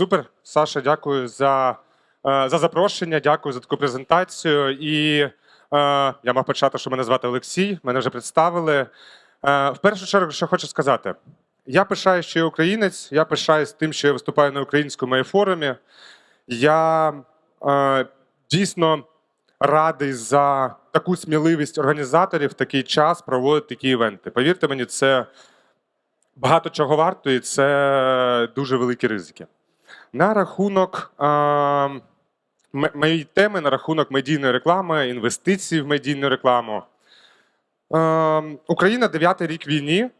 Супер, Саша, дякую за, е, за запрошення, дякую за таку презентацію. І е, я мав почати, що мене звати Олексій, мене вже представили. Е, в першу чергу, що хочу сказати, я пишаю, що я українець, я пишаюсь тим, що я виступаю на українському форумі. Я е, дійсно радий за таку сміливість організаторів в такий час проводити такі івенти. Повірте мені, це багато чого варто, і це дуже великі ризики. На рахунок моєї теми, на рахунок медійної реклами, інвестицій в медійну рекламу. Україна дев'ятий рік війні.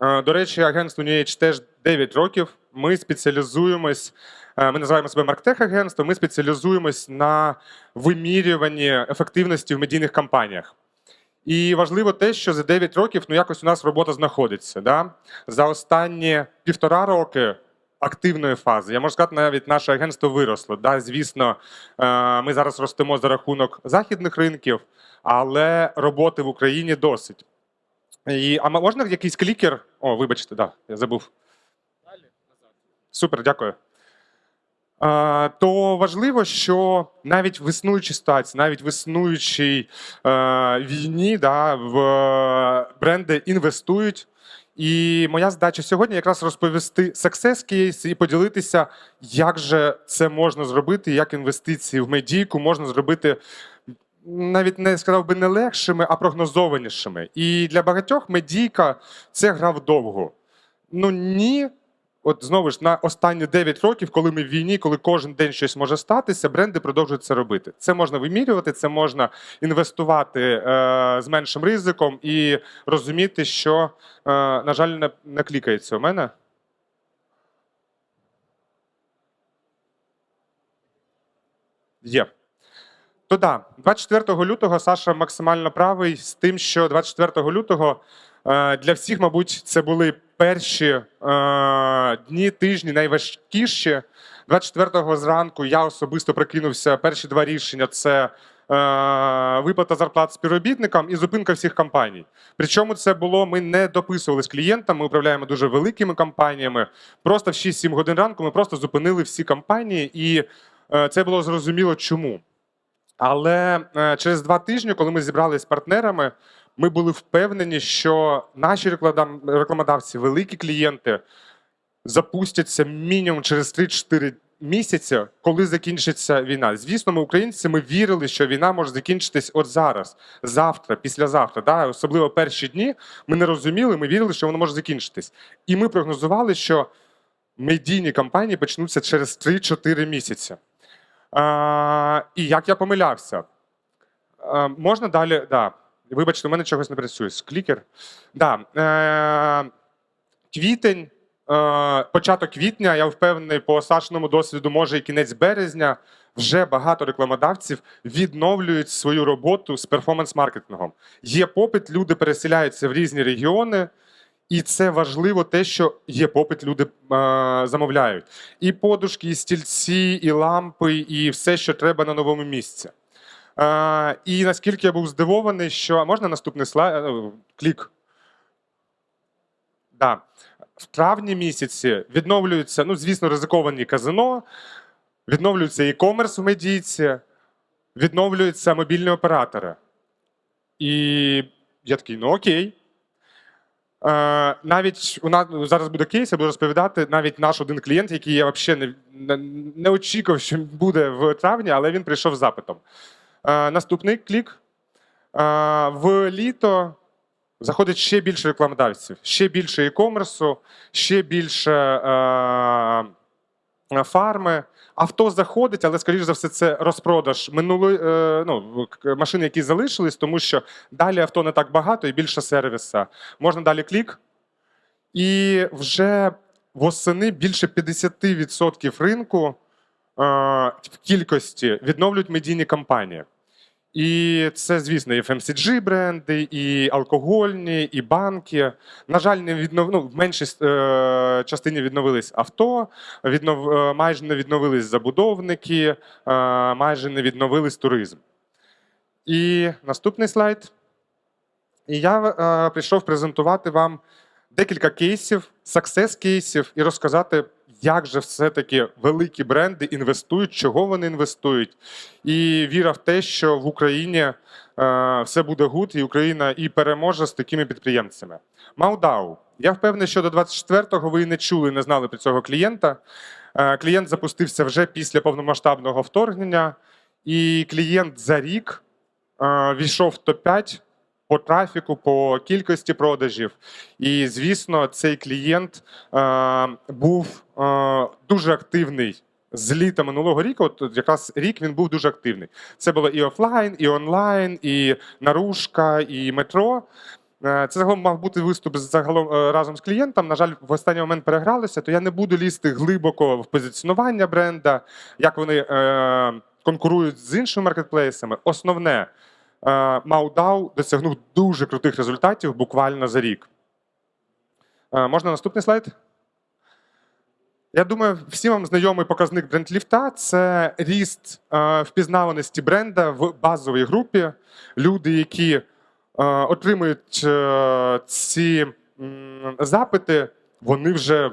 До речі, агентство NewAge теж 9 років. Ми спеціалізуємось, ми називаємо себе марктех агентство. Ми спеціалізуємось на вимірюванні ефективності в медійних кампаніях. І важливо те, що за 9 років ну якось у нас робота знаходиться. Да? За останні півтора роки активної фази, я можу сказати, навіть наше агентство виросло. Да? Звісно, е, ми зараз ростемо за рахунок західних ринків, але роботи в Україні досить. І, а можна якийсь клікер? О, вибачте, да, я забув. Супер, дякую. Е, То важливо, що навіть в існуючій ситуації, навіть в існуючій е, війні, да, в бренди інвестують. І моя задача сьогодні якраз розповісти success case і поділитися, як же це можна зробити, як інвестиції в медійку можна зробити навіть не сказав би не легшими, а прогнозованішими. І для багатьох медійка це гра вдовго. Ну ні. От знову ж на останні 9 років, коли ми в війні, коли кожен день щось може статися, бренди продовжують це робити. Це можна вимірювати, це можна інвестувати е, з меншим ризиком і розуміти, що, е, на жаль, не, не клікається у мене. Є. То да, 24 лютого Саша максимально правий з тим, що 24 лютого е, для всіх, мабуть, це були перші е, дні, тижні найважкіші. 24-го зранку я особисто прикинувся. Перші два рішення це е, виплата зарплат співробітникам і зупинка всіх компаній. Причому це було, ми не дописували з клієнтами, ми управляємо дуже великими компаніями. Просто в 6-7 годин ранку ми просто зупинили всі компанії, і е, це було зрозуміло чому. Але е, через два тижні, коли ми зібралися з партнерами, ми були впевнені, що наші рекламодавці, великі клієнти, запустяться мінімум через 3-4 місяці, коли закінчиться війна. Звісно, ми, українці, ми вірили, що війна може закінчитись от зараз, завтра, післязавтра. Да? Особливо перші дні ми не розуміли, ми вірили, що воно може закінчитись. І ми прогнозували, що медійні кампанії почнуться через 3-4 місяці. А, і як я помилявся? А, можна далі. Да. Вибачте, у мене чогось не працює. Клікер. Да. Е, квітень, е, початок квітня, я впевнений, по Сашиному досвіду, може і кінець березня. Вже багато рекламодавців відновлюють свою роботу з перформанс-маркетингом. Є попит, люди переселяються в різні регіони. І це важливо, те, що є попит, люди е, замовляють. І подушки, і стільці, і лампи, і все, що треба на новому місці. І наскільки я був здивований, що можна наступний слайд? Е, Клік. Да. В травні місяці відновлюються, ну, звісно, ризиковані казино, відновлюється e-commerce в медійці, відновлюються мобільні оператори. І я такий, ну окей. Навіть у нас зараз буде кейс, я буду розповідати. Навіть наш один клієнт, який я взагалі не, не очікував, що буде в травні, але він прийшов з запитом. Е, наступний клік. Е, в літо заходить ще більше рекламодавців, ще більше e-commerce, ще більше е, фарми. Авто заходить, але скоріш за все, це розпродаж минулої ну, машин, які залишились, тому що далі авто не так багато і більше сервіса. Можна далі клік. І вже восени більше 50% ринку в кількості відновлюють медійні кампанії. І це, звісно, і FMCG бренди, і алкогольні, і банки. На жаль, не віднов... ну, в меншій е, частині відновились авто, віднов... е, майже не відновились забудовники, е, майже не відновились туризм. І наступний слайд. І я е, прийшов презентувати вам декілька кейсів, success кейсів і розказати, як же все-таки великі бренди інвестують, чого вони інвестують, і віра в те, що в Україні е, все буде гуд, і Україна і переможе з такими підприємцями. Маудау. Я впевнений, що до 24-го ви не чули, не знали про цього клієнта. Е, Клієнт запустився вже після повномасштабного вторгнення, і клієнт за рік е, війшов в топ-5 по трафіку, по кількості продажів. І, звісно, цей клієнт е, був е, дуже активний. З літа минулого року, от якраз рік він був дуже активний. Це було і офлайн, і онлайн, і наружка, і метро. Е, Це загалом мав бути виступ загалом е, разом з клієнтом. На жаль, в останній момент перегралися, то я не буду лізти глибоко в позиціонування бренда, як вони е, конкурують з іншими маркетплейсами. Основне, Маудау досягнув дуже крутих результатів буквально за рік. Е, можна наступний слайд? Я думаю, всім вам знайомий показник брендліфта це ріст е, впізнаваності бренда в базовій групі. Люди, які е, отримують е, ці запити, вони вже е,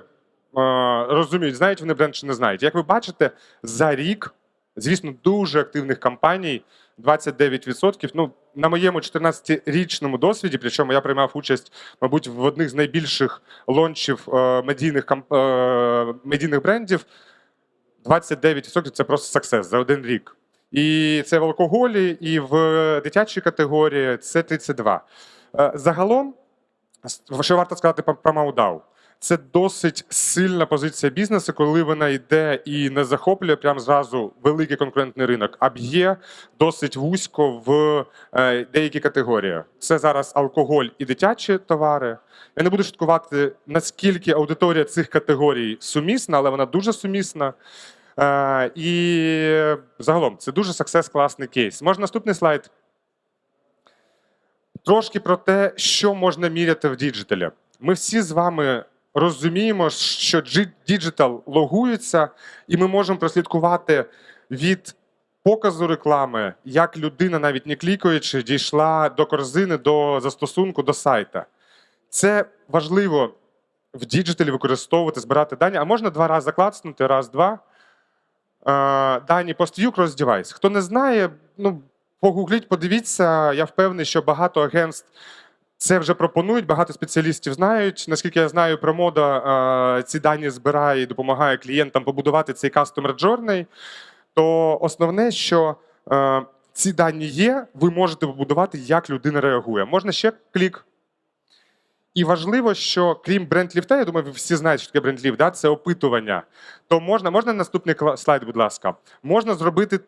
розуміють, знають вони бренд чи не знають. Як ви бачите, за рік, звісно, дуже активних кампаній, 29%. Ну, на моєму 14-річному досвіді, причому я приймав участь, мабуть, в одних з найбільших лончів е, медійних, е, медійних брендів. 29% це просто саксес за один рік. І це в алкоголі, і в дитячій категорії це 32. Е, Загалом, що варто сказати про Маудау? Це досить сильна позиція бізнесу, коли вона йде і не захоплює прям зразу великий конкурентний ринок, а б'є досить вузько в е, деякі категорії. Це зараз алкоголь і дитячі товари. Я не буду шуткувати, наскільки аудиторія цих категорій сумісна, але вона дуже сумісна. Е, і загалом це дуже саксес класний кейс. Можна наступний слайд? Трошки про те, що можна міряти в діджиталі. Ми всі з вами розуміємо, що діджитал логується, і ми можемо прослідкувати від показу реклами, як людина, навіть не клікаючи, дійшла до корзини, до застосунку, до сайта. Це важливо в діджиталі використовувати, збирати дані. А можна два рази клацнути, раз, два. Е, Дані post-view cross-device. Хто не знає, ну, погугліть, подивіться. Я впевнений, що багато агентств це вже пропонують, багато спеціалістів знають. Наскільки я знаю, промода ці дані збирає і допомагає клієнтам побудувати цей customer journey. То основне, що е, ці дані є, ви можете побудувати, як людина реагує. Можна ще клік. І важливо, що крім брендліфта, я думаю, ви всі знаєте, що таке брендліфт, да? це опитування. То можна, можна наступний слайд, будь ласка. Можна зробити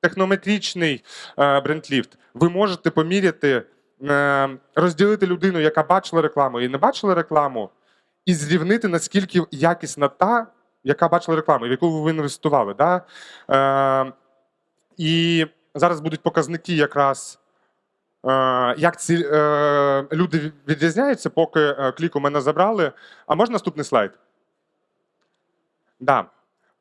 технометричний е, брендліфт. Ви можете поміряти, розділити людину, яка бачила рекламу і не бачила рекламу, і зрівнити, наскільки якісна та, яка бачила рекламу, в яку ви інвестували. Да? Е, і зараз будуть показники якраз. Е, Як ці е, люди відрізняються, поки е, клік у мене забрали. А можна наступний слайд? Да.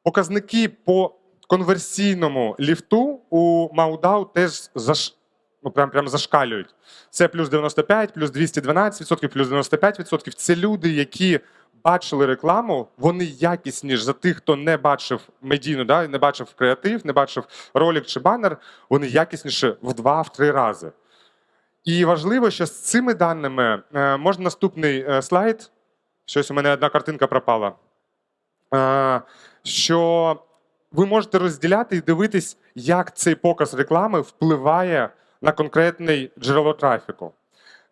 Показники по конверсійному ліфту у Маудау теж заш... ну, прям, прям зашкалюють. Це плюс 95, плюс 212%, плюс 95%. Це люди, які бачили рекламу, вони якісніші за тих, хто не бачив медійну, да, не бачив креатив, не бачив ролик чи банер, вони якісніші в два-три рази. І важливо, що з цими даними е, можна наступний е, слайд. Щось у мене одна картинка пропала. Е, Що ви можете розділяти і дивитись, як цей показ реклами впливає на конкретне джерело трафіку.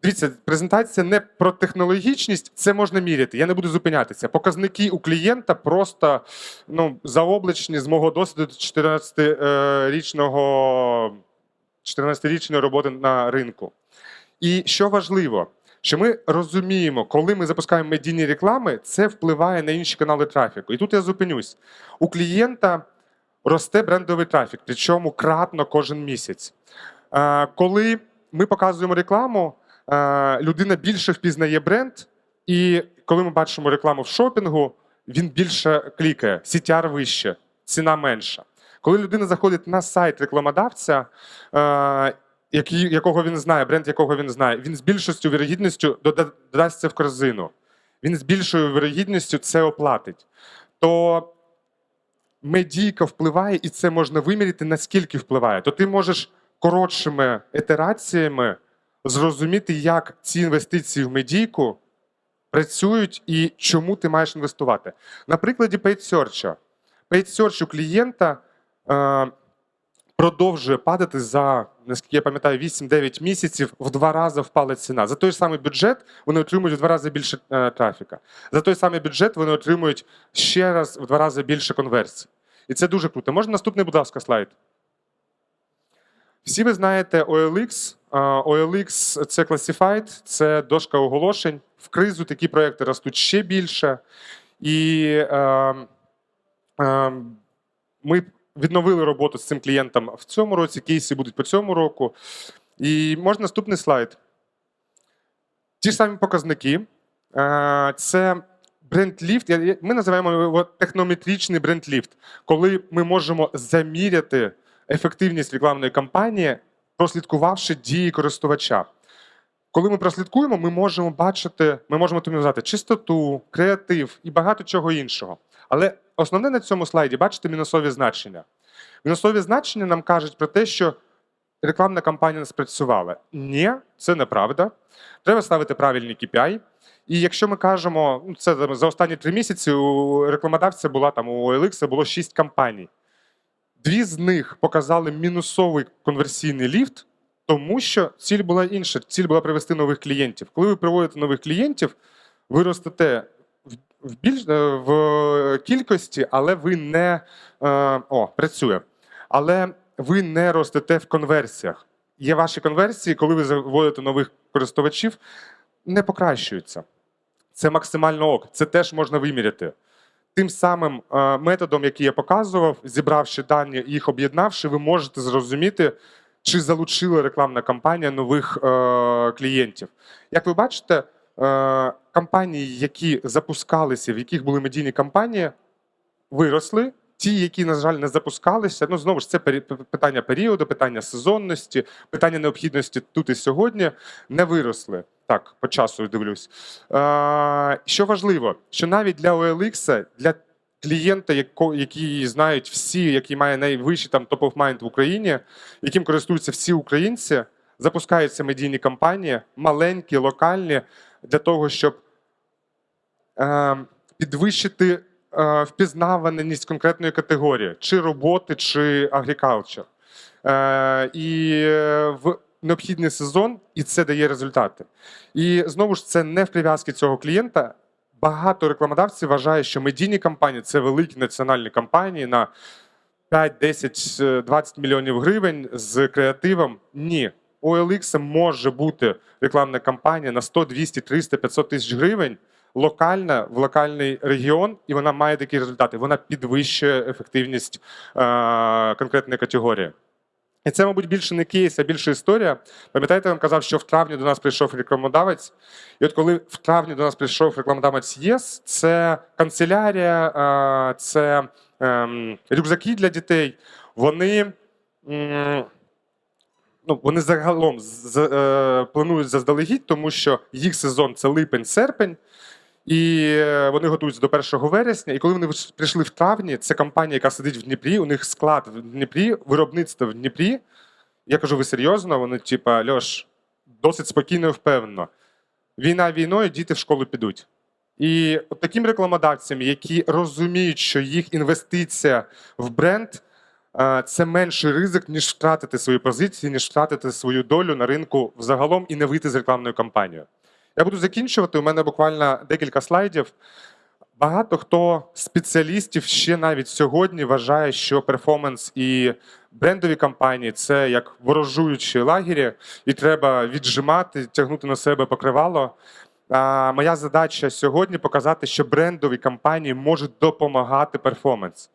Дивіться, презентація не про технологічність, це можна міряти. Я не буду зупинятися. Показники у клієнта просто ну, заоблачні з мого досвіду 14-річного 14-річної роботи на ринку. І що важливо, що ми розуміємо, коли ми запускаємо медійні реклами, це впливає на інші канали трафіку. І тут я зупинюсь. У клієнта росте брендовий трафік, причому кратно кожен місяць. Е, Коли ми показуємо рекламу, е, людина більше впізнає бренд, і коли ми бачимо рекламу в шопінгу, він більше клікає, CTR вище, ціна менша. Коли людина заходить на сайт рекламодавця, е, якого він знає, бренд якого він знає, він з більшістю вірогідністю додасть це в корзину. Він з більшою вірогідністю це оплатить. то медійка впливає, і це можна виміряти, наскільки впливає. То ти можеш коротшими ітераціями зрозуміти, як ці інвестиції в медійку працюють і чому ти маєш інвестувати. На прикладі Paid Search. Paid Search у клієнта е, продовжує падати за, наскільки я пам'ятаю, 8-9 місяців в два рази впала ціна. За той самий бюджет вони отримують в два рази більше е, трафіка. За той самий бюджет вони отримують ще раз в два рази більше конверсій. І це дуже круто. Можна наступний, будь ласка, слайд. Всі ви знаєте OLX. OLX – це Classified, це дошка оголошень. В кризу такі проекти ростуть ще більше. І е, е, ми відновили роботу з цим клієнтом в цьому році, кейси будуть по цьому року. І можна наступний слайд. Ті ж самі показники. Е, Це бренд-ліфт. Ми називаємо його технометричний бренд-ліфт, коли ми можемо заміряти ефективність рекламної кампанії, прослідкувавши дії користувача. Коли ми прослідкуємо, ми можемо бачити, ми можемо оптимізувати чистоту, креатив і багато чого іншого. Але основне на цьому слайді бачите мінусові значення. Мінусові значення нам кажуть про те, що рекламна кампанія не спрацювала. Ні, це неправда. Треба ставити правильні KPI. І якщо ми кажемо, ну це за останні три місяці у рекламодавця була там у OLX було шість кампаній. Дві з них показали мінусовий конверсійний ліфт, тому що ціль була інша. Ціль була привести нових клієнтів. Коли ви приводите нових клієнтів, ви ростете в, більш, е, в кількості, але ви не е, о, працює. Але ви не ростете в конверсіях. Є ваші конверсії, коли ви заводите нових користувачів, не покращуються. Це максимально ок. Це теж можна виміряти. Тим самим е, методом, який я показував, зібравши дані їх об'єднавши, ви можете зрозуміти, чи залучила рекламна кампанія нових е, клієнтів. Як ви бачите, кампанії, компанії, які запускалися, в яких були медійні кампанії, виросли. Ті, які, на жаль, не запускалися, ну знову ж це питання періоду, питання сезонності, питання необхідності тут і сьогодні, не виросли. Так, по часу дивлюсь. Е, що важливо, що навіть для OLX, для клієнта, який знають всі, який має найвищий там top of mind в Україні, яким користуються всі українці, запускаються медійні кампанії, маленькі, локальні, для того, щоб е, підвищити впізнаваність конкретної категорії, чи роботи, чи агрікалчер. Е, і е, в необхідний сезон, і це дає результати. І знову ж це не в прив'язки цього клієнта. Багато рекламодавців вважає, що медійні кампанії це великі національні кампанії на 5, 10, е, 20 мільйонів гривень з креативом. Ні. У OLX може бути рекламна кампанія на 100, 200, 300, 500 тисяч гривень, локальна в локальний регіон, і вона має такі результати. Вона підвищує ефективність е, конкретної категорії. І це, мабуть, більше не кейс, а більше історія. Пам'ятаєте, я вам казав, що в травні до нас прийшов рекламодавець. І от коли в травні до нас прийшов рекламодавець ЄС, це канцелярія, е, це ем, рюкзаки для дітей. Вони. Ну, вони загалом е, планують заздалегідь, тому що їх сезон це липень-серпень, і е, вони готуються до 1 вересня. І коли вони прийшли в травні, це компанія, яка сидить в Дніпрі, у них склад в Дніпрі, виробництво в Дніпрі. Я кажу, ви серйозно? Вони, типа, Льош, досить спокійно і впевнено. Війна війною, діти в школу підуть. І от таким рекламодавцям, які розуміють, що їх інвестиція в бренд е, це менший ризик, ніж втратити свої позиції, ніж втратити свою долю на ринку взагалом і не вийти з рекламною кампанією. Я буду закінчувати. У мене буквально декілька слайдів. Багато хто спеціалістів ще навіть сьогодні вважає, що перформанс і брендові кампанії це як ворожуючі лагері, і треба віджимати, тягнути на себе покривало. А, моя задача сьогодні показати, що брендові кампанії можуть допомагати перформанс.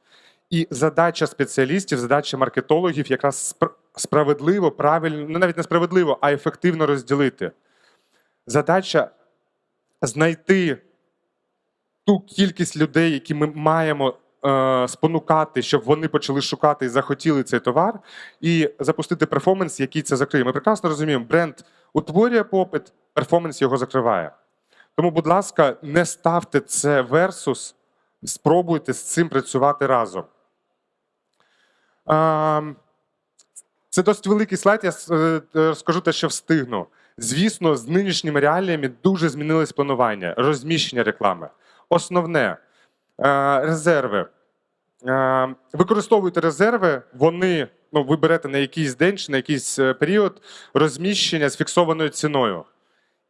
І задача спеціалістів, задача маркетологів якраз справедливо, правильно, ну навіть не справедливо, а ефективно розділити. Задача знайти ту кількість людей, які ми маємо е, спонукати, щоб вони почали шукати і захотіли цей товар, і запустити перформанс, який це закриє. Ми прекрасно розуміємо, бренд утворює попит, перформанс його закриває. Тому, будь ласка, не ставте це версус спробуйте з цим працювати разом. Ем, Це досить великий слайд. Я е, розкажу те, що встигну. Звісно, з нинішніми реаліями дуже змінилось планування, розміщення реклами. Основне е, резерви. Е, Використовуйте резерви, вони ну, ви берете на якийсь день чи на якийсь е, період розміщення з фіксованою ціною.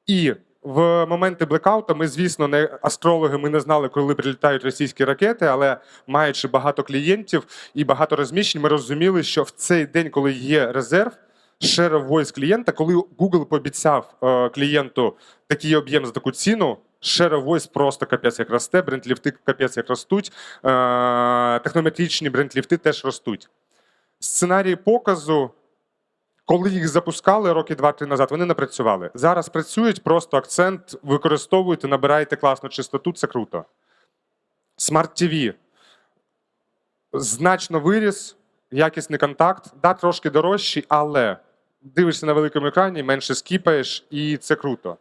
І в моменти блекаута ми, звісно, не астрологи, ми не знали, коли прилітають російські ракети, але маючи багато клієнтів і багато розміщень, ми розуміли, що в цей день, коли є резерв, share of voice клієнта, коли Google пообіцяв е, клієнту такий об'єм за таку ціну, share voice просто капець як росте, бренд-ліфти капець як ростуть, е, технометричні бренд-ліфти теж ростуть. Сценарії показу коли їх запускали роки два-три назад, вони не працювали. Зараз працюють, просто акцент використовуєте, набираєте класну чистоту, це круто. Smart TV значно виріс, якісний контакт, да, трошки дорожчий, але дивишся на великому екрані, менше скіпаєш, і це круто.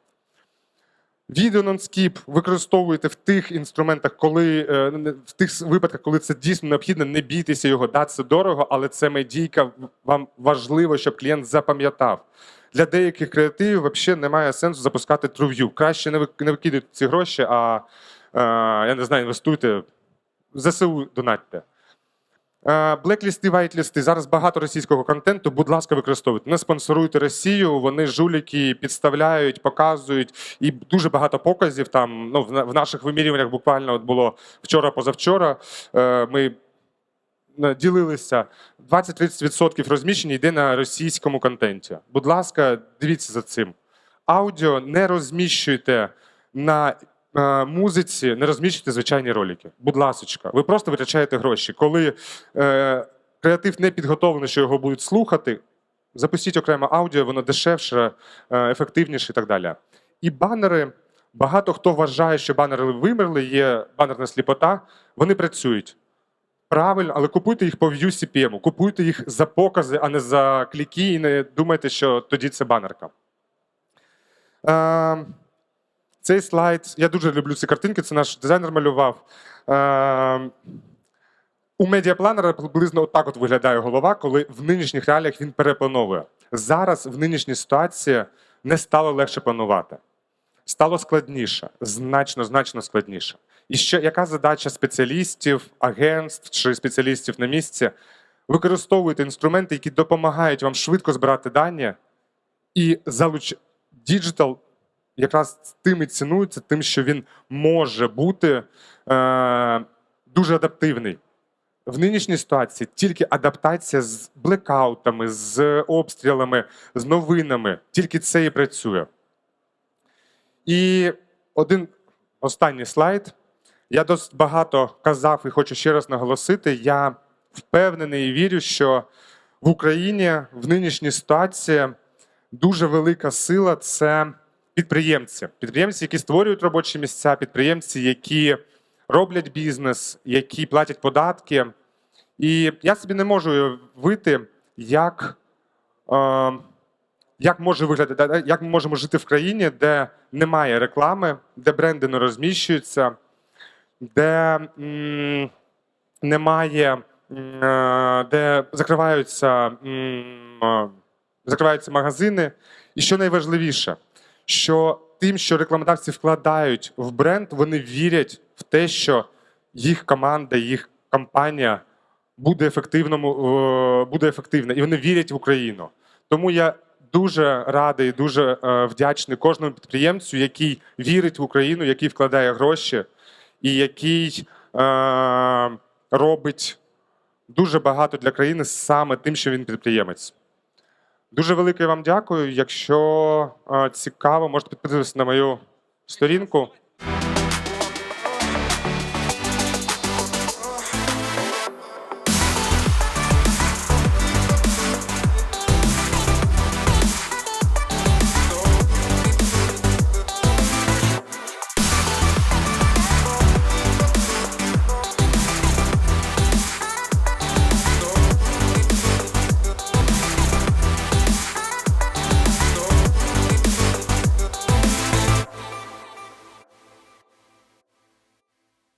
Відео нонскіп використовуєте в тих інструментах, коли е, в тих випадках, коли це дійсно необхідно, не бійтеся його. Да, це дорого, але це медійка. Вам важливо, щоб клієнт запам'ятав. Для деяких креативів взагалі немає сенсу запускати трув'ю. Краще не вик- не викидуйте ці гроші, а е, я не знаю, інвестуйте ЗСУ донатьте. Е, Блеклісти, вайтлісти. Зараз багато російського контенту. Будь ласка, використовуйте. Не спонсоруйте Росію. Вони жуліки підставляють, показують. І дуже багато показів. Там ну в наших вимірюваннях буквально от було вчора-позавчора. е, Ми е, ділилися 20-30% розміщення йде на російському контенті. Будь ласка, дивіться за цим. Аудіо не розміщуйте на е, музиці, не розміщуйте звичайні ролики. Будь ласочка, ви просто витрачаєте гроші. Коли е, креатив не підготовлений, що його будуть слухати, запустіть окремо аудіо, воно дешевше, е, ефективніше і так далі. І банери. Багато хто вважає, що банери вимерли, є банерна сліпота. Вони працюють. Правильно, але купуйте їх по view CPM, купуйте їх за покази, а не за кліки, і не думайте, що тоді це банерка. Е, цей слайд, я дуже люблю ці картинки, це наш дизайнер малював. Е, у медіапланера приблизно отак от виглядає голова, коли в нинішніх реаліях він переплановує. Зараз в нинішній ситуації не стало легше планувати. Стало складніше, значно, значно складніше. І ще яка задача спеціалістів, агентств чи спеціалістів на місці? Використовуйте інструменти, які допомагають вам швидко збирати дані, і залуч... діджитал якраз тим і цінується, тим, що він може бути е... дуже адаптивний. В нинішній ситуації тільки адаптація з блекаутами, з обстрілами, з новинами, тільки це і працює. І один останній слайд. Я досить багато казав і хочу ще раз наголосити. Я впевнений і вірю, що в Україні в нинішній ситуації дуже велика сила це підприємці. Підприємці, які створюють робочі місця, підприємці, які роблять бізнес, які платять податки. І я собі не можу уявити, як, е, як може виглядати, як ми можемо жити в країні, де немає реклами, де бренди не розміщуються, де м, немає, е, де закриваються, м, е, закриваються магазини. І що найважливіше, що тим, що рекламодавці вкладають в бренд, вони вірять в те, що їх команда, їх компанія буде е, буде ефективна, і вони вірять в Україну. Тому я дуже радий, дуже е, вдячний кожному підприємцю, який вірить в Україну, який вкладає гроші, і який е, робить дуже багато для країни саме тим, що він підприємець. Дуже велике вам дякую. Якщо е, цікаво, можете підписатися на мою сторінку.